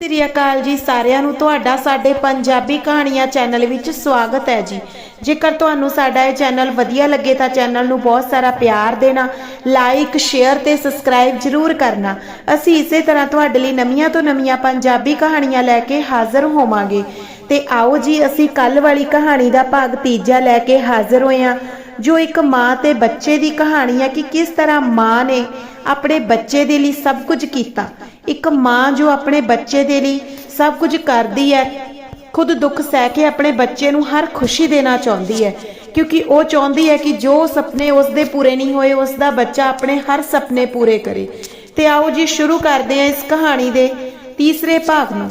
ਸ੍ਰੀ ਅਕਾਲ ਜੀ ਸਾਰਿਆਂ ਨੂੰ, ਤੁਹਾਡਾ ਸਾਡੇ ਪੰਜਾਬੀ ਕਹਾਣੀਆਂ ਚੈਨਲ ਵਿੱਚ ਸਵਾਗਤ ਹੈ ਜੀ। ਜੇਕਰ ਤੁਹਾਨੂੰ ਸਾਡਾ ਇਹ ਚੈਨਲ ਵਧੀਆ ਲੱਗੇ ਤਾਂ ਚੈਨਲ ਨੂੰ ਬਹੁਤ ਸਾਰਾ ਪਿਆਰ ਦੇਣਾ ਲਾਈਕ ਸ਼ੇਅਰ ਤੇ ਸਬਸਕ੍ਰਾਈਬ ਜ਼ਰੂਰ ਕਰਨਾ। ਅਸੀਂ ਇਸੇ ਤਰ੍ਹਾਂ ਤੁਹਾਡੇ ਲਈ ਨਵੀਆਂ ਤੋਂ ਨਵੀਆਂ ਪੰਜਾਬੀ ਕਹਾਣੀਆਂ ਲੈ ਕੇ ਹਾਜ਼ਰ ਹੋਵਾਂਗੇ। ਤੇ ਆਓ ਜੀ, ਅਸੀਂ ਕੱਲ ਵਾਲੀ ਕਹਾਣੀ ਦਾ ਭਾਗ ਤੀਜਾ ਲੈ ਕੇ ਹਾਜ਼ਰ ਹੋਏ ਹਾਂ। ਜੋ ਇੱਕ ਮਾਂ ਤੇ ਬੱਚੇ ਦੀ ਕਹਾਣੀ ਹੈ ਕਿ ਕਿਸ ਤਰ੍ਹਾਂ ਮਾਂ ਨੇ ਆਪਣੇ ਬੱਚੇ ਦੇ ਲਈ ਸਭ ਕੁਝ ਕੀਤਾ। ਇੱਕ ਮਾਂ ਜੋ ਆਪਣੇ ਬੱਚੇ ਦੇ ਲਈ ਸਭ ਕੁਝ ਕਰਦੀ ਹੈ, ਖੁਦ ਦੁੱਖ ਸਹਿ ਕੇ ਆਪਣੇ ਬੱਚੇ ਨੂੰ ਹਰ ਖੁਸ਼ੀ ਦੇਣਾ ਚਾਹੁੰਦੀ ਹੈ। ਕਿਉਂਕਿ ਉਹ ਚਾਹੁੰਦੀ ਹੈ ਕਿ ਜੋ ਸੁਪਨੇ ਉਸ ਦੇ ਪੂਰੇ ਨਹੀਂ ਹੋਏ ਉਸ ਦਾ ਬੱਚਾ ਆਪਣੇ ਹਰ ਸੁਪਨੇ ਪੂਰੇ ਕਰੇ। ਤੇ ਆਓ ਜੀ, ਸ਼ੁਰੂ ਕਰਦੇ ਹਾਂ ਇਸ ਕਹਾਣੀ ਦੇ ਤੀਸਰੇ ਭਾਗ ਨੂੰ।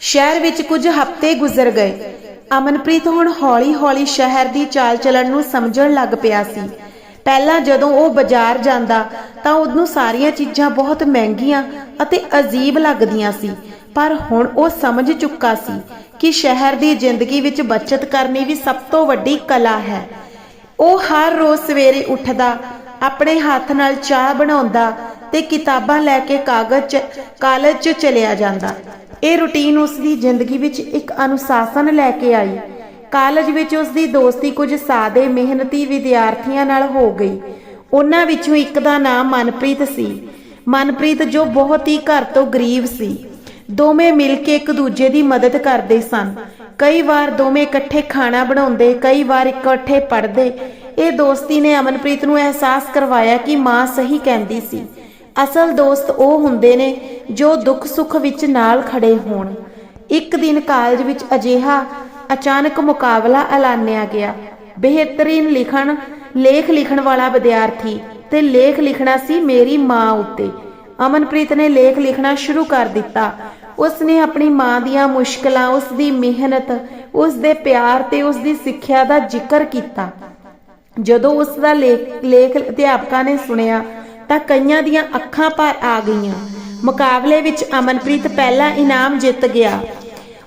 ਸ਼ਹਿਰ ਵਿੱਚ ਕੁਝ ਹਫ਼ਤੇ ਗੁਜ਼ਰ ਗਏ। ਅਮਨਪ੍ਰੀਤ ਹੁਣ ਹੌਲੀ-ਹੌਲੀ ਸ਼ਹਿਰ ਦੀ ਚਾਲ ਚੱਲਣ ਨੂੰ ਸਮਝਣ ਲੱਗ ਪਿਆ ਸੀ। ਪਹਿਲਾਂ ਜਦੋਂ ਉਹ ਬਾਜ਼ਾਰ ਜਾਂਦਾ, ਤਾਂ ਉਹਨੂੰ ਸਾਰੀਆਂ ਚੀਜ਼ਾਂ ਬਹੁਤ ਮਹਿੰਗੀਆਂ ਅਤੇ ਅਜੀਬ ਲੱਗਦੀਆਂ ਸੀ। ਪਰ ਹੁਣ ਉਹ ਸਮਝ ਚੁੱਕਾ ਸੀ ਕਿ ਸ਼ਹਿਰ ਦੀ ਜ਼ਿੰਦਗੀ ਵਿੱਚ ਬਚਤ ਕਰਨੀ ਵੀ ਸਭ ਤੋਂ ਵੱਡੀ ਕਲਾ ਹੈ। ਉਹ ਹਰ ਰੋਜ਼ ਸਵੇਰੇ ਉੱਠਦਾ, ਆਪਣੇ ਹੱਥ ਨਾਲ ਚਾਹ ਬਣਾਉਂਦਾ ਤੇ ਕਿਤਾਬਾਂ ਲੈ ਕੇ ਕਾਗਜ਼ 'ਚ, ਕਾਲਜ 'ਚ ਚਲਿਆ ਜਾਂਦਾ। ਇਹ ਰੁਟੀਨ ਉਸ ਦੀ ਜ਼ਿੰਦਗੀ ਵਿੱਚ ਇੱਕ ਅਨੁਸ਼ਾਸਨ ਲੈ ਕੇ ਆਈ। ਕਾਲਜ ਵਿੱਚ ਉਸ ਦੀ ਦੋਸਤੀ ਕੁਝ ਸਾਦੇ, ਮਿਹਨਤੀ ਵਿਦਿਆਰਥੀਆਂ ਨਾਲ ਹੋ ਗਈ। ਉਹਨਾਂ ਵਿੱਚੋਂ ਇੱਕ ਦਾ ਨਾਮ ਮਨਪ੍ਰੀਤ ਸੀ। ਮਨਪ੍ਰੀਤ ਜੋ ਬਹੁਤ ਹੀ ਘਰ ਤੋਂ ਗਰੀਬ ਸੀ। ਦੋਵੇਂ ਮਿਲ ਕੇ ਇੱਕ ਦੂਜੇ ਦੀ ਮਦਦ ਕਰਦੇ ਸਨ। ਕਈ ਵਾਰ ਦੋਵੇਂ ਇਕੱਠੇ ਖਾਣਾ ਬਣਾਉਂਦੇ, ਕਈ ਵਾਰ ਇਕੱਠੇ ਪੜ੍ਹਦੇ। ਇਹ ਦੋਸਤੀ ਨੇ ਅਮਨਪ੍ਰੀਤ ਨੂੰ ਅਹਿਸਾਸ ਕਰਵਾਇਆ ਕਿ ਮਾਂ ਸਹੀ ਕਹਿੰਦੀ ਸੀ। ਅਸਲ ਦੋਸਤ ਉਹ ਹੁੰਦੇ ਨੇ ਜੋ ਦੁੱਖ ਸੁੱਖ ਵਿੱਚ ਨਾਲ ਖੜੇ ਹੋਣ। ਇੱਕ ਦਿਨ ਕਾਲਜ ਵਿੱਚ ਅਜਿਹਾ ਅਚਾਨਕ ਮੁਕਾਬਲਾ ਐਲਾਨਿਆ ਗਿਆ। ਬਿਹਤਰੀਨ ਲਿਖਣ, ਲੇਖ ਲਿਖਣ ਵਾਲਾ ਵਿਦਿਆਰਥੀ ਤੇ ਲੇਖ ਲਿਖਣਾ ਸੀ ਮੇਰੀ ਮਾਂ ਉੱਤੇ। ਅਮਨਪ੍ਰੀਤ ਨੇ ਲੇਖ ਲਿਖਣਾ ਸ਼ੁਰੂ ਕਰ ਦਿੱਤਾ। ਉਸ ਨੇ ਆਪਣੀ ਮਾਂ ਦੀਆਂ ਮੁਸ਼ਕਲਾਂ ਉਸ ਦੀ ਮਿਹਨਤ ਉਸ ਦੇ ਪਿਆਰ ਤੇ ਉਸ ਦੀ ਸਿੱਖਿਆ ਦਾ ਜ਼ਿਕਰ ਕੀਤਾ। ਜਦੋਂ ਉਸ ਦਾ ਲੇਖ ਲੇਖ ਅਧਿਆਪਕਾਂ ਨੇ ਸੁਣਿਆ ਤਾਂ ਕਈਆਂ ਦੀਆਂ ਅੱਖਾਂ ਭਰ ਆ ਗਈਆਂ। ਮੁਕਾਬਲੇ ਵਿੱਚ ਅਮਨਪ੍ਰੀਤ ਪਹਿਲਾ ਇਨਾਮ ਜਿੱਤ ਗਿਆ।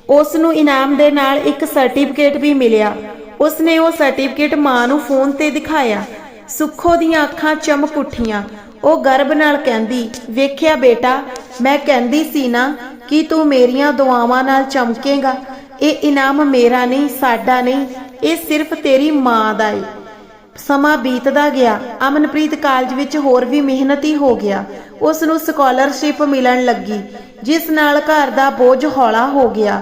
ਉਸ ਨੂੰ ਇਨਾਮ ਦੇ ਨਾਲ ਇੱਕ ਸਰਟੀਫਿਕੇਟ ਵੀ ਮਿਲਿਆ। ਉਸ ਨੇ ਉਹ ਸਰਟੀਫਿਕੇਟ ਮਾਂ ਨੂੰ ਫੋਨ ਤੇ ਦਿਖਾਇਆ। ਸੁੱਖੋ ਦੀਆਂ ਅੱਖਾਂ ਚਮਕ ਉੱਠੀਆਂ। ਉਹ ਗਰਬ ਨਾਲ ਕਹਿੰਦੀ, ਵੇਖਿਆ ਬੇਟਾ, ਮੈਂ ਕਹਿੰਦੀ ਸੀ ਨਾ ਕਿ ਤੂੰ ਮੇਰੀਆਂ ਦੁਆਵਾਂ ਨਾਲ ਚਮਕੇਗਾ। ਇਹ ਇਨਾਮ ਮੇਰਾ ਨਹੀਂ, ਸਾਡਾ ਨਹੀਂ, ਇਹ ਸਿਰਫ ਤੇਰੀ ਮਾਂ ਦਾ ਏ। ਸਮਾਂ ਬੀਤਦਾ ਗਿਆ। ਅਮਨਪ੍ਰੀਤ ਕਾਲਜ ਵਿੱਚ ਹੋਰ ਵੀ ਮਿਹਨਤੀ ਹੋ ਗਿਆ। ਉਸ ਨੂੰ ਸਕਾਲਰਸ਼ਿਪ ਮਿਲਣ ਲੱਗੀ, ਜਿਸ ਨਾਲ ਘਰ ਦਾ ਬੋਝ ਹੌਲਾ ਹੋ ਗਿਆ।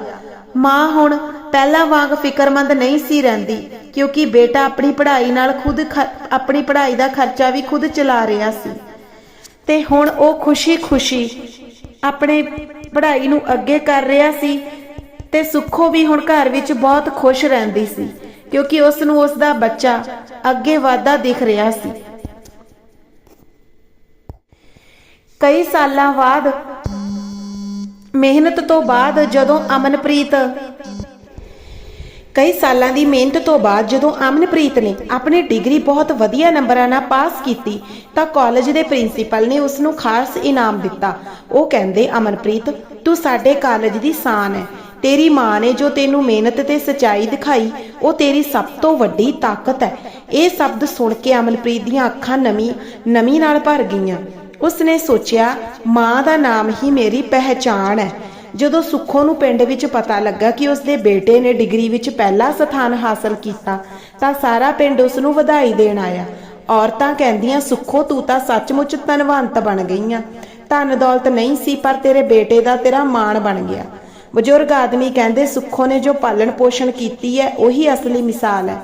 ਮਾਂ ਹੁਣ ਪਹਿਲਾਂ ਵਾਂਗ ਫਿਕਰਮੰਦ ਨਹੀਂ ਸੀ ਰਹਿੰਦੀ, ਕਿਉਂਕਿ ਬੇਟਾ ਆਪਣੀ ਪੜ੍ਹਾਈ ਨਾਲ ਖੁਦ ਖ- ਆਪਣੀ ਪੜ੍ਹਾਈ ਦਾ ਖਰਚਾ ਵੀ ਖੁਦ ਚਲਾ ਰਿਹਾ ਸੀ। ਤੇ ਹੁਣ ਉਹ ਖੁਸ਼ੀ-ਖੁਸ਼ੀ ਆਪਣੇ ਪੜ੍ਹਾਈ ਨੂੰ ਅੱਗੇ ਕਰ ਰਿਹਾ ਸੀ ਤੇ ਸੁੱਖੋ ਵੀ ਹੁਣ ਘਰ ਵਿੱਚ ਬਹੁਤ ਖੁਸ਼ ਰਹਿੰਦੀ ਸੀ। ਕਿਉਂਕਿ ਉਸ ਨੂੰ ਉਸ ਦਾ ਬੱਚਾ ਅੱਗੇ ਵਾਧਾ ਦਿਖ ਰਿਹਾ ਸੀ। ਕਈ ਸਾਲਾਂ ਬਾਅਦ, ਮਿਹਨਤ ਤੋਂ ਬਾਅਦ ਜਦੋਂ ਅਮਨਪ੍ਰੀਤ, ਕਈ ਸਾਲਾਂ ਦੀ ਮਿਹਨਤ ਤੋਂ ਬਾਅਦ ਜਦੋਂ ਅਮਨਪ੍ਰੀਤ ਨੇ ਆਪਣੀ ਡਿਗਰੀ ਬਹੁਤ ਵਧੀਆ ਨੰਬਰਾਂ ਨਾਲ ਪਾਸ ਕੀਤੀ, ਤਾਂ ਕਾਲਜ ਦੇ ਪ੍ਰਿੰਸੀਪਲ ਨੇ ਉਸ ਨੂੰ ਖਾਸ ਇਨਾਮ ਦਿੱਤਾ। ਉਹ ਕਹਿੰਦੇ, ਅਮਨਪ੍ਰੀਤ, ਤੂੰ ਸਾਡੇ ਕਾਲਜ ਦੀ ਸ਼ਾਨ ਹੈ। ਤੇਰੀ ਮਾਂ ਨੇ ਜੋ ਤੈਨੂੰ ਮਿਹਨਤ ਤੇ ਸਚਾਈ ਦਿਖਾਈ, ਉਹ ਤੇਰੀ ਸਭ ਤੋਂ ਵੱਡੀ ਤਾਕਤ ਹੈ। ਇਹ ਸ਼ਬਦ ਸੁਣ ਕੇ ਅਮਨਪ੍ਰੀਤ ਦੀਆਂ ਅੱਖਾਂ ਨਮੀ ਨਮੀ ਨਾਲ ਭਰ ਗਈਆਂ। ਉਸਨੇ ਸੋਚਿਆ, ਮਾਂ ਦਾ ਨਾਮ ਹੀ ਮੇਰੀ ਪਹਿਚਾਣ ਹੈ। ਜਦੋਂ ਸੁੱਖੋ ਨੂੰ ਪਿੰਡ ਵਿੱਚ ਪਤਾ ਲੱਗਾ ਕਿ ਉਸਦੇ ਬੇਟੇ ਨੇ ਡਿਗਰੀ ਵਿੱਚ ਪਹਿਲਾ ਸਥਾਨ ਹਾਸਲ ਕੀਤਾ, ਤਾਂ ਸਾਰਾ ਪਿੰਡ ਉਸ ਨੂੰ ਵਧਾਈ ਦੇਣ ਆਇਆ। ਔਰਤਾਂ ਕਹਿੰਦੀਆਂ, ਸੁੱਖੋ, ਤੂੰ ਤਾਂ ਸੱਚਮੁੱਚ ਧਨਵੰਤ ਬਣ ਗਈਆਂ। ਧਨ ਦੌਲਤ ਨਹੀਂ ਸੀ, ਪਰ ਤੇਰੇ ਬੇਟੇ ਦਾ ਤੇਰਾ ਮਾਣ ਬਣ ਗਿਆ। ਬਜ਼ੁਰਗ ਆਦਮੀ ਕਹਿੰਦੇ, ਸੁੱਖੋ ਨੇ ਜੋ ਪਾਲਣ ਪੋਸ਼ਣ ਕੀਤੀ ਹੈ, ਉਹੀ ਅਸਲੀ ਮਿਸਾਲ ਹੈ।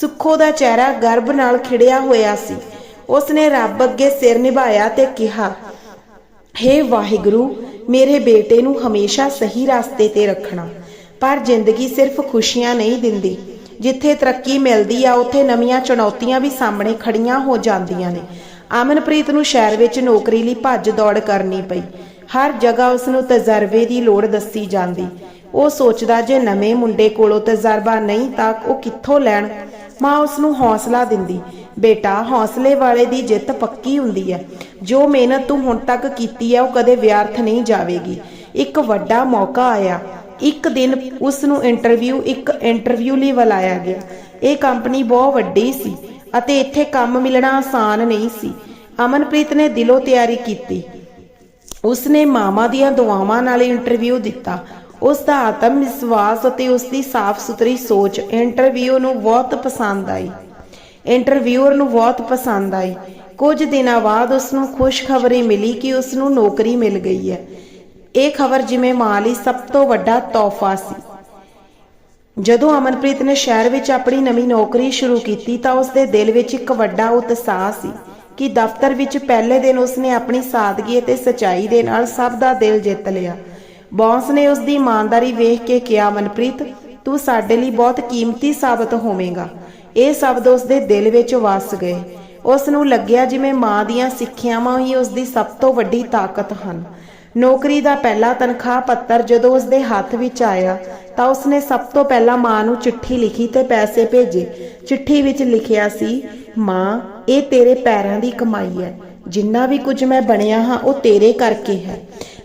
ਸੁੱਖੋ ਦਾ ਚਿਹਰਾ ਗਰਭ ਨਾਲ ਖਿੜਿਆ ਹੋਇਆ ਸੀ। ਉਸਨੇ ਰੱਬ ਅੱਗੇ ਸਿਰ ਨਿਭਾਇਆ ਤੇ ਕਿਹਾ, ਹੇ ਵਾਹਿਗੁਰੂ, ਮੇਰੇ ਬੇਟੇ ਨੂੰ ਹਮੇਸ਼ਾ ਸਹੀ ਰਸਤੇ ਤੇ ਰੱਖਣਾ। ਪਰ ਜ਼ਿੰਦਗੀ ਸਿਰਫ ਖੁਸ਼ੀਆਂ ਨਹੀਂ ਦਿੰਦੀ। ਜਿੱਥੇ ਤਰੱਕੀ ਮਿਲਦੀ ਆ, ਉੱਥੇ ਨਵੀਆਂ ਚੁਣੌਤੀਆਂ ਵੀ ਸਾਹਮਣੇ ਖੜੀਆਂ ਹੋ ਜਾਂਦੀਆਂ ਨੇ। ਅਮਨਪ੍ਰੀਤ ਨੂੰ ਸ਼ਹਿਰ ਵਿੱਚ ਨੌਕਰੀ ਲਈ ਭੱਜ ਦੌੜ ਕਰਨੀ ਪਈ। ਹਰ ਜਗ੍ਹਾ ਉਸ ਨੂੰ ਤਜਰਬੇ ਦੀ ਲੋੜ ਦੱਸੀ ਜਾਂਦੀ। ਉਹ ਸੋਚਦਾ ਜੇ ਨਵੇਂ ਮੁੰਡੇ ਕੋਲੋਂ ਤਜਰਬਾ ਨਹੀਂ ਤਾਂ ਉਹ ਕਿੱਥੋਂ ਲੈਣ? ਮਾਂ ਉਸ ਨੂੰ ਹੌਸਲਾ ਦਿੰਦੀ, ਬੇਟਾ, ਹੌਸਲੇ ਵਾਲੇ ਦੀ ਜਿੱਤ ਪੱਕੀ ਹੁੰਦੀ ਹੈ। ਜੋ ਮਿਹਨਤ ਤੂੰ ਹੁਣ ਤੱਕ ਕੀਤੀ ਹੈ, ਉਹ ਕਦੇ ਵਿਅਰਥ ਨਹੀਂ ਜਾਵੇਗੀ। ਇੱਕ ਵੱਡਾ ਮੌਕਾ ਆਇਆ। ਇੱਕ ਦਿਨ ਉਸ ਨੂੰ ਇੰਟਰਵਿਊ, ਇੱਕ ਇੰਟਰਵਿਊ ਲਈ ਬੁਲਾਇਆ ਗਿਆ। ਇਹ ਕੰਪਨੀ ਬਹੁਤ ਵੱਡੀ ਸੀ ਅਤੇ ਇੱਥੇ ਕੰਮ ਮਿਲਣਾ ਆਸਾਨ ਨਹੀਂ ਸੀ। ਅਮਨਪ੍ਰੀਤ ਨੇ ਦਿਲੋਂ ਤਿਆਰੀ ਕੀਤੀ। ਉਸਨੇ ਮਾਮਾ ਦੀਆਂ ਦੁਆਵਾਂ ਨਾਲ ਇੰਟਰਵਿਊ ਦਿੱਤਾ। ਉਸ ਦਾ ਆਤਮ ਵਿਸ਼ਵਾਸ ਅਤੇ ਉਸ ਦੀ ਸਾਫ਼ ਸੁਥਰੀ ਸੋਚ ਇੰਟਰਵਿਊ ਨੂੰ ਬਹੁਤ ਪਸੰਦ ਆਈ। ਇੰਟਰਵਿਊਅਰ ਨੂੰ ਬਹੁਤ ਪਸੰਦ ਆਈ। ਕੁਝ ਦਿਨਾਂ ਬਾਅਦ ਉਸ ਨੂੰ ਖੁਸ਼ਖਬਰੀ ਮਿਲੀ ਕਿ ਉਸ ਨੂੰ ਨੌਕਰੀ ਮਿਲ ਗਈ ਹੈ। ਇਹ ਖਬਰ ਜਿਵੇਂ ਮਾਂ ਲਈ ਸਭ ਤੋਂ ਵੱਡਾ ਤੋਹਫਾ ਸੀ। ਜਦੋਂ ਅਮਨਪ੍ਰੀਤ ਨੇ ਸ਼ਹਿਰ ਵਿੱਚ ਆਪਣੀ ਨਵੀਂ ਨੌਕਰੀ ਸ਼ੁਰੂ ਕੀਤੀ ਤਾਂ ਉਸ ਦੇ ਦਿਲ ਵਿੱਚ ਇੱਕ ਵੱਡਾ ਉਤਸ਼ਾਹ ਸੀ। ਕਿ ਦਫ਼ਤਰ ਵਿੱਚ ਪਹਿਲੇ ਦਿਨ ਉਸਨੇ ਆਪਣੀ ਸਾਦਗੀ ਅਤੇ ਸਚਾਈ ਦੇ ਨਾਲ ਸਭ ਦਾ ਦਿਲ ਜਿੱਤ ਲਿਆ। ਬੌਸ ਨੇ ਉਸ ਦੀ ਇਮਾਨਦਾਰੀ ਵੇਖ ਕੇ ਕਿਹਾ ਅਮਨਪ੍ਰੀਤ ਤੂੰ ਸਾਡੇ ਲਈ ਬਹੁਤ ਕੀਮਤੀ ਸਾਬਤ ਹੋਵੇਂਗਾ। ਇਹ ਸ਼ਬਦ ਉਸ ਦੇ ਦਿਲ ਵਿੱਚ ਵਸ ਗਏ। ਉਸ ਨੂੰ ਲੱਗਿਆ ਜਿਵੇਂ ਮਾਂ ਦੀਆਂ ਸਿੱਖਿਆਵਾਂ ਹੀ ਉਸ ਦੀ ਸਭ ਤੋਂ ਵੱਡੀ ਤਾਕਤ ਹਨ। ਨੌਕਰੀ ਦਾ ਪਹਿਲਾ ਤਨਖਾਹ ਪੱਤਰ ਜਦੋਂ ਉਸ ਦੇ ਹੱਥ ਵਿੱਚ ਆਇਆ, ਤਾਂ ਉਸਨੇ ਸਭ ਤੋਂ ਪਹਿਲਾਂ ਮਾਂ ਨੂੰ ਚਿੱਠੀ ਲਿਖੀ ਤੇ ਪੈਸੇ ਭੇਜੇ। ਚਿੱਠੀ ਵਿੱਚ ਲਿਖਿਆ ਸੀ ਮਾਂ, ਇਹ ਤੇਰੇ ਪੈਰਾਂ ਦੀ ਕਮਾਈ ਹੈ। ਜਿੰਨਾ ਵੀ ਕੁਝ ਮੈਂ ਬਣਿਆ ਹਾਂ, ਉਹ ਤੇਰੇ ਕਰਕੇ ਹੈ।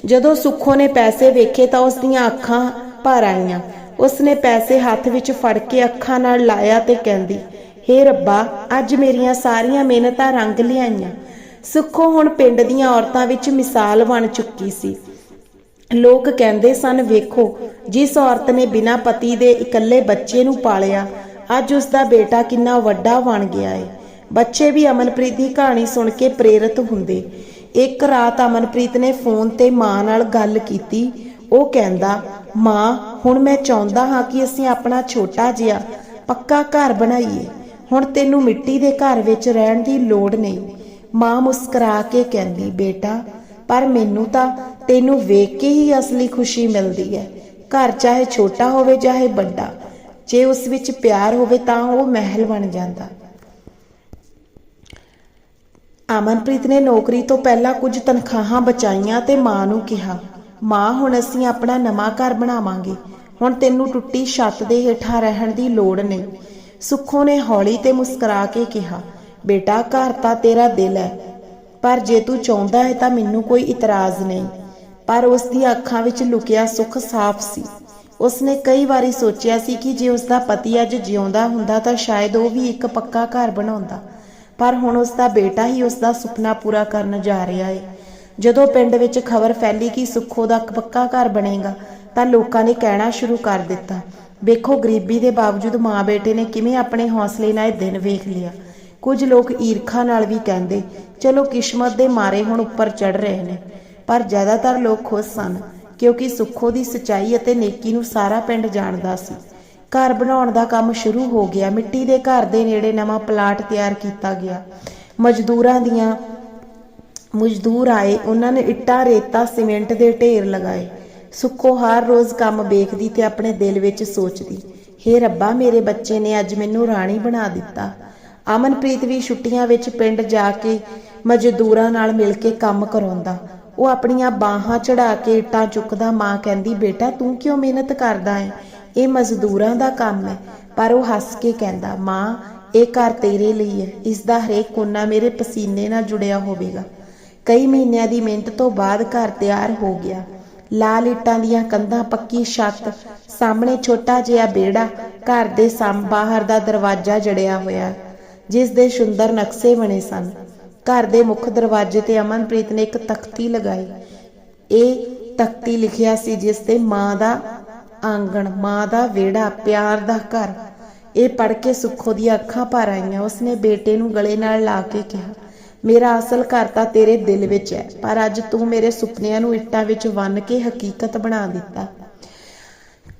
ਜਦੋਂ ਸੁੱਖੋ ਨੇ ਪੈਸੇ ਵੇਖੇ ਤਾਂ ਉਸ ਦੀਆਂ ਅੱਖਾਂ ਭਰ ਆਈਆਂ। ਉਸਨੇ ਪੈਸੇ ਹੱਥ ਵਿੱਚ ਫੜ ਕੇ ਅੱਖਾਂ ਨਾਲ ਲਾਇਆ ਤੇ ਕਹਿੰਦੀ, ਹੇ ਰੱਬਾ, ਅੱਜ ਮੇਰੀਆਂ ਸਾਰੀਆਂ ਮਿਹਨਤਾਂ ਰੰਗ ਲਿਆਈਆਂ। ਸੁੱਖੋ ਹੁਣ ਪਿੰਡ ਦੀਆਂ ਔਰਤਾਂ ਵਿੱਚ ਮਿਸਾਲ ਬਣ ਚੁੱਕੀ ਸੀ। ਲੋਕ ਕਹਿੰਦੇ ਸਨ, ਵੇਖੋ, ਜਿਸ ਔਰਤ ਨੇ ਬਿਨਾਂ ਪਤੀ ਦੇ ਇਕੱਲੇ ਬੱਚੇ ਨੂੰ ਪਾਲਿਆ ਅੱਜ ਉਸ ਦਾ ਬੇਟਾ ਕਿੰਨਾ ਵੱਡਾ ਬਣ ਗਿਆ ਹੈ ਬੱਚੇ ਵੀ ਅਮਨਪ੍ਰੀਤ ਦੀ ਕਹਾਣੀ ਸੁਣ ਕੇ ਪ੍ਰੇਰਿਤ ਹੁੰਦੇ। ਇੱਕ ਰਾਤ ਅਮਨਪ੍ਰੀਤ ਨੇ ਫੋਨ ਤੇ ਮਾਂ ਨਾਲ ਗੱਲ ਕੀਤੀ। ਉਹ ਕਹਿੰਦਾ, ਮਾਂ, ਹੁਣ ਮੈਂ ਚਾਹੁੰਦਾ ਹਾਂ ਕਿ ਅਸੀਂ ਆਪਣਾ ਛੋਟਾ ਜਿਹਾ ਪੱਕਾ ਘਰ ਬਣਾਈਏ। ਹੁਣ ਤੈਨੂੰ ਮਿੱਟੀ ਦੇ ਘਰ ਵਿੱਚ ਰਹਿਣ ਦੀ ਲੋੜ ਨਹੀਂ। ਮਾਂ ਮੁਸਕਰਾ ਕੇ ਕਹਿੰਦੀ, ਬੇਟਾ, ਪਰ ਮੈਨੂੰ ਤਾਂ ਤੈਨੂੰ ਵੇਖ ਕੇ ਹੀ ਅਸਲੀ ਖੁਸ਼ੀ ਮਿਲਦੀ ਹੈ। ਘਰ ਚਾਹੇ ਛੋਟਾ ਹੋਵੇ, ਚਾਹੇ ਵੱਡਾ। ਜੇ ਉਸ ਵਿੱਚ ਪਿਆਰ ਹੋਵੇ ਤਾਂ ਉਹ ਮਹਿਲ ਬਣ ਜਾਂਦਾ। ਅਮਨਪ੍ਰੀਤ ਨੇ ਨੌਕਰੀ ਤੋਂ ਪਹਿਲਾਂ ਕੁਝ ਤਨਖਾਹਾਂ ਬਚਾਈਆਂ ਤੇ ਮਾਂ ਨੂੰ ਕਿਹਾ, ਮਾਂ, ਹੁਣ ਅਸੀਂ ਆਪਣਾ ਨਵਾਂ ਘਰ ਬਣਾਵਾਂਗੇ। ਹੁਣ ਤੈਨੂੰ ਟੁੱਟੀ ਛੱਤ ਦੇ ਹੇਠਾਂ ਰਹਿਣ ਦੀ ਲੋੜ ਨਹੀਂ। ਸੁੱਖੋ ਨੇ ਹੌਲੀ ਤੇ ਮੁਸਕਰਾ ਕੇ ਕਿਹਾ, ਬੇਟਾ, ਘਰ ਤਾਂ ਤੇਰਾ ਦਿਲ ਹੈ, ਪਰ ਜੇ ਤੂੰ ਚਾਹੁੰਦਾ ਹੈ ਤਾਂ ਮੈਨੂੰ ਕੋਈ ਇਤਰਾਜ਼ ਨਹੀਂ। ਪਰ ਉਸ ਦੀਆਂ ਅੱਖਾਂ ਵਿੱਚ ਲੁਕਿਆ ਸੁੱਖ ਸਾਫ਼ ਸੀ। ਉਸਨੇ ਕਈ ਵਾਰੀ ਸੋਚਿਆ ਸੀ ਕਿ ਜੇ ਉਸਦਾ ਪਤੀ ਅੱਜ ਜਿਉਂਦਾ ਹੁੰਦਾ ਤਾਂ ਸ਼ਾਇਦ ਉਹ ਵੀ ਇੱਕ ਪੱਕਾ ਘਰ ਬਣਾਉਂਦਾ। ਪਰ ਹੁਣ ਉਸਦਾ ਬੇਟਾ ਹੀ ਉਸਦਾ ਸੁਪਨਾ ਪੂਰਾ ਕਰਨ ਜਾ ਰਿਹਾ ਹੈ ਜਦੋਂ ਪਿੰਡ ਵਿੱਚ ਖਬਰ ਫੈਲੀ ਕਿ ਸੁੱਖੋ ਦਾ ਪੱਕਾ ਘਰ ਬਣੇਗਾ, ਤਾਂ ਲੋਕਾਂ ਨੇ ਕਹਿਣਾ ਸ਼ੁਰੂ ਕਰ ਦਿੱਤਾ। ਵੇਖੋ ਗਰੀਬੀ ਦੇ ਬਾਵਜੂਦ ਮਾਂ ਬੇਟੇ ਨੇ ਕਿਵੇਂ ਆਪਣੇ ਹੌਸਲੇ ਨਾਲ ਇਹ ਦਿਨ ਵੇਖ ਲਿਆ। ਕੁਝ ਲੋਕ ਈਰਖਾ ਨਾਲ ਵੀ ਕਹਿੰਦੇ, ਚਲੋ ਕਿਸਮਤ ਦੇ ਮਾਰੇ ਹੁਣ ਉੱਪਰ ਚੜ ਰਹੇ ਨੇ। ਪਰ ਜ਼ਿਆਦਾਤਰ ਲੋਕ ਖੁਸ਼ ਸਨ। ਕਿਉਂਕਿ ਸੁੱਖੋ ਦੀ ਸਚਾਈ ਅਤੇ ਨੇਕੀ ਨੂੰ ਸਾਰਾ ਪਿੰਡ ਜਾਣਦਾ ਸੀ। ਘਰ ਬਣਾਉਣ ਦਾ ਕੰਮ ਸ਼ੁਰੂ ਹੋ ਗਿਆ। ਮਿੱਟੀ ਦੇ ਘਰ ਦੇ ਨੇੜੇ ਨਵਾਂ ਪਲਾਟ ਤਿਆਰ ਕੀਤਾ ਗਿਆ। ਮਜ਼ਦੂਰਾਂ ਦੀਆਂ ਮਜ਼ਦੂਰ ਆਏ। ਉਹਨਾਂ ਨੇ ਇੱਟਾਂ, ਰੇਤਾ, ਸੀਮੈਂਟ ਦੇ ਢੇਰ ਲਗਾਏ। ਸੁੱਖੋ ਹਰ ਰੋਜ਼ ਕੰਮ ਵੇਖਦੀ ਤੇ ਆਪਣੇ ਦਿਲ ਵਿੱਚ ਸੋਚਦੀ, ਹੇ ਰੱਬਾ, ਮੇਰੇ ਬੱਚੇ ਨੇ ਅੱਜ ਮੈਨੂੰ ਰਾਣੀ ਬਣਾ ਦਿੱਤਾ। ਅਮਨਪ੍ਰੀਤ ਵੀ ਛੁੱਟੀਆਂ ਵਿੱਚ ਪਿੰਡ ਜਾ ਕੇ ਮਜ਼ਦੂਰਾਂ ਨਾਲ ਮਿਲ ਕੇ ਕੰਮ ਕਰਾਉਂਦਾ। ਉਹ ਆਪਣੀਆਂ ਬਾਹਾਂ ਚੜਾ ਕੇ ਇੱਟਾਂ ਚੁੱਕਦਾ ਮਾਂ ਕਹਿੰਦੀ, ਬੇਟਾ, ਤੂੰ ਕਿਉਂ ਮਿਹਨਤ ਕਰਦਾ ਹੈ? ਇਹ ਮਜ਼ਦੂਰਾਂ ਦਾ ਕੰਮ ਹੈ। ਪਰ ਉਹ ਹੱਸ ਕੇ ਕਹਿੰਦਾ, ਮਾਂ, ਇਹ ਘਰ ਤੇਰੇ ਲਈ ਹੈ। ਇਸ ਦਾ ਹਰੇਕ ਕੋਨਾ ਮੇਰੇ ਪਸੀਨੇ ਨਾਲ ਜੁੜਿਆ ਹੋਵੇਗਾ। ਕਈ ਮਹੀਨਿਆਂ ਦੀ ਮਿਹਨਤ ਤੋਂ ਬਾਅਦ ਘਰ ਤਿਆਰ ਹੋ ਗਿਆ। ਲਾਲ ਇੱਟਾਂ ਦੀਆਂ ਕੰਧਾਂ ਪੱਕੀ ਛੱਤ, ਸਾਹਮਣੇ ਛੋਟਾ ਜਿਹਾ ਬੇੜਾ ਘਰ ਦੇ ਸਾਹਮ ਬਾਹਰ ਦਾ ਦਰਵਾਜ਼ਾ ਜੜਿਆ ਹੋਇਆ, ਜਿਸ ਦੇ ਸੁੰਦਰ ਨਕਸ਼ੇ ਬਣੇ ਸਨ। ਘਰ ਦੇ ਮੁੱਖ ਦਰਵਾਜ਼ੇ ਤੇ ਅਮਨਪ੍ਰੀਤ ਨੇ ਇੱਕ ਤਖਤੀ ਲਗਾਈ। ਇਹ ਤਖਤੀ ਲਿਖਿਆ ਸੀ ਜਿਸ ਤੇ ਮਾਂ ਦਾ ਆਂਗਣ, ਮਾਂ ਦਾ ਵਿਹੜਾ, ਪਿਆਰ ਦਾ ਘਰ। ਇਹ ਪੜ ਕੇ ਸੁੱਖੋ ਦੀਆਂ ਅੱਖਾਂ ਭਰ ਆਈਆਂ। ਉਸਨੇ ਬੇਟੇ ਨੂੰ ਗਲੇ ਨਾਲ ਲਾ ਕੇ ਕਿਹਾ, ਮੇਰਾ ਅਸਲ ਘਰ ਤਾਂ ਤੇਰੇ ਦਿਲ ਵਿੱਚ ਹੈ, ਪਰ ਅੱਜ ਤੂੰ ਮੇਰੇ ਸੁਪਨਿਆਂ ਨੂੰ ਇੱਟਾਂ ਵਿੱਚ ਵੰਨ ਕੇ ਹਕੀਕਤ ਬਣਾ ਦਿੱਤਾ।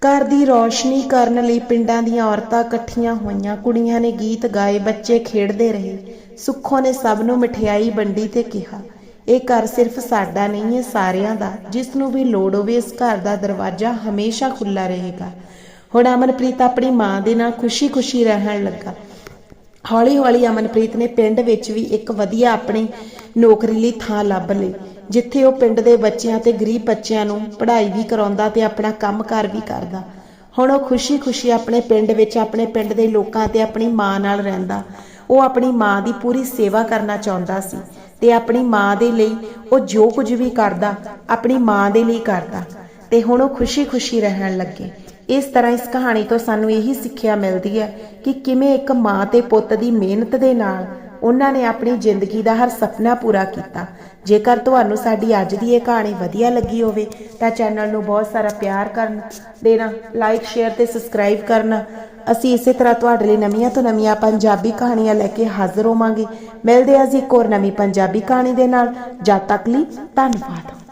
ਘਰ ਦੀ ਰੌਸ਼ਨੀ ਕਰਨ ਲਈ ਪਿੰਡਾਂ ਦੀਆਂ ਔਰਤਾਂ ਇਕੱਠੀਆਂ ਹੋਈਆਂ। ਕੁੜੀਆਂ ਨੇ ਗੀਤ ਗਾਏ, ਬੱਚੇ ਖੇਡਦੇ ਰਹੇ। ਸੁੱਖੋ ਨੇ ਸਭ ਨੂੰ ਮਠਿਆਈ ਵੰਡੀ ਤੇ ਕਿਹਾ, ਇਹ ਘਰ ਸਿਰਫ ਸਾਡਾ ਨਹੀਂ ਹੈ ਸਾਰਿਆਂ ਦਾ। ਜਿਸ ਨੂੰ ਵੀ ਲੋੜ ਹੋਵੇ, ਇਸ ਘਰ ਦਾ ਦਰਵਾਜ਼ਾ ਹਮੇਸ਼ਾ ਖੁੱਲਾ ਰਹੇਗਾ ਹੁਣ ਅਮਨਪ੍ਰੀਤ ਆਪਣੀ ਮਾਂ ਦੇ ਨਾਲ ਖੁਸ਼ੀ-ਖੁਸ਼ੀ ਰਹਿਣ ਲੱਗਾ। ਹੌਲੀ-ਹੌਲੀ ਅਮਨਪ੍ਰੀਤ ਨੇ ਪਿੰਡ ਵਿੱਚ ਵੀ ਇੱਕ ਵਧੀਆ ਆਪਣੀ ਨੌਕਰੀ ਲਈ ਥਾਂ ਲੱਭ ਲਈ। ਜਿੱਥੇ ਉਹ ਪਿੰਡ ਦੇ ਬੱਚਿਆਂ ਤੇ ਗਰੀਬ ਬੱਚਿਆਂ ਨੂੰ ਪੜ੍ਹਾਈ ਵੀ ਕਰਾਉਂਦਾ ਤੇ ਆਪਣਾ ਕੰਮਕਾਰ ਵੀ ਕਰਦਾ। ਹੁਣ ਉਹ ਖੁਸ਼ੀ-ਖੁਸ਼ੀ ਆਪਣੇ ਪਿੰਡ ਵਿੱਚ, ਆਪਣੇ ਪਿੰਡ ਦੇ ਲੋਕਾਂ ਤੇ ਆਪਣੀ ਮਾਂ ਨਾਲ ਰਹਿੰਦਾ। ਉਹ ਆਪਣੀ ਮਾਂ ਦੀ ਪੂਰੀ ਸੇਵਾ ਕਰਨਾ ਚਾਹੁੰਦਾ ਸੀ ਤੇ ਆਪਣੀ ਮਾਂ ਦੇ ਲਈ ਉਹ ਜੋ ਕੁਝ ਵੀ ਕਰਦਾ, ਆਪਣੀ ਮਾਂ ਦੇ ਲਈ ਕਰਦਾ। ਤੇ ਹੁਣ ਉਹ ਖੁਸ਼ੀ-ਖੁਸ਼ੀ ਰਹਿਣ ਲੱਗੇ। ਇਸ ਤਰ੍ਹਾਂ ਇਸ ਕਹਾਣੀ ਤੋਂ ਸਾਨੂੰ ਇਹੀ ਸਿੱਖਿਆ ਮਿਲਦੀ ਹੈ ਕਿ ਕਿਵੇਂ ਇੱਕ ਮਾਂ ਤੇ ਪੁੱਤ ਦੀ ਮਿਹਨਤ ਦੇ ਨਾਲ ਉਹਨਾਂ ਨੇ ਆਪਣੀ ਜ਼ਿੰਦਗੀ ਦਾ ਹਰ ਸੁਪਨਾ ਪੂਰਾ ਕੀਤਾ। ਜੇਕਰ ਤੁਹਾਨੂੰ ਸਾਡੀ ਅੱਜ ਦੀ ਇਹ ਕਹਾਣੀ ਵਧੀਆ ਲੱਗੀ ਹੋਵੇ, ਤਾਂ ਚੈਨਲ ਨੂੰ ਬਹੁਤ ਸਾਰਾ ਪਿਆਰ ਕਰਨ ਦੇਣਾ ਲਾਈਕ ਸ਼ੇਅਰ ਤੇ ਸਬਸਕ੍ਰਾਈਬ ਕਰਨਾ। ਅਸੀਂ ਇਸੇ ਤਰ੍ਹਾਂ ਤੁਹਾਡੇ ਲਈ ਨਵੀਆਂ ਤੋਂ ਨਵੀਆਂ ਪੰਜਾਬੀ ਕਹਾਣੀਆਂ ਲੈ ਕੇ ਹਾਜ਼ਰ ਹੋਵਾਂਗੇ। ਮਿਲਦੇ ਹਾਂ ਜੀ ਇੱਕ ਹੋਰ ਨਵੀਂ ਪੰਜਾਬੀ ਕਹਾਣੀ ਦੇ ਨਾਲ। ਜਦ ਤੱਕ ਲਈ ਧੰਨਵਾਦ।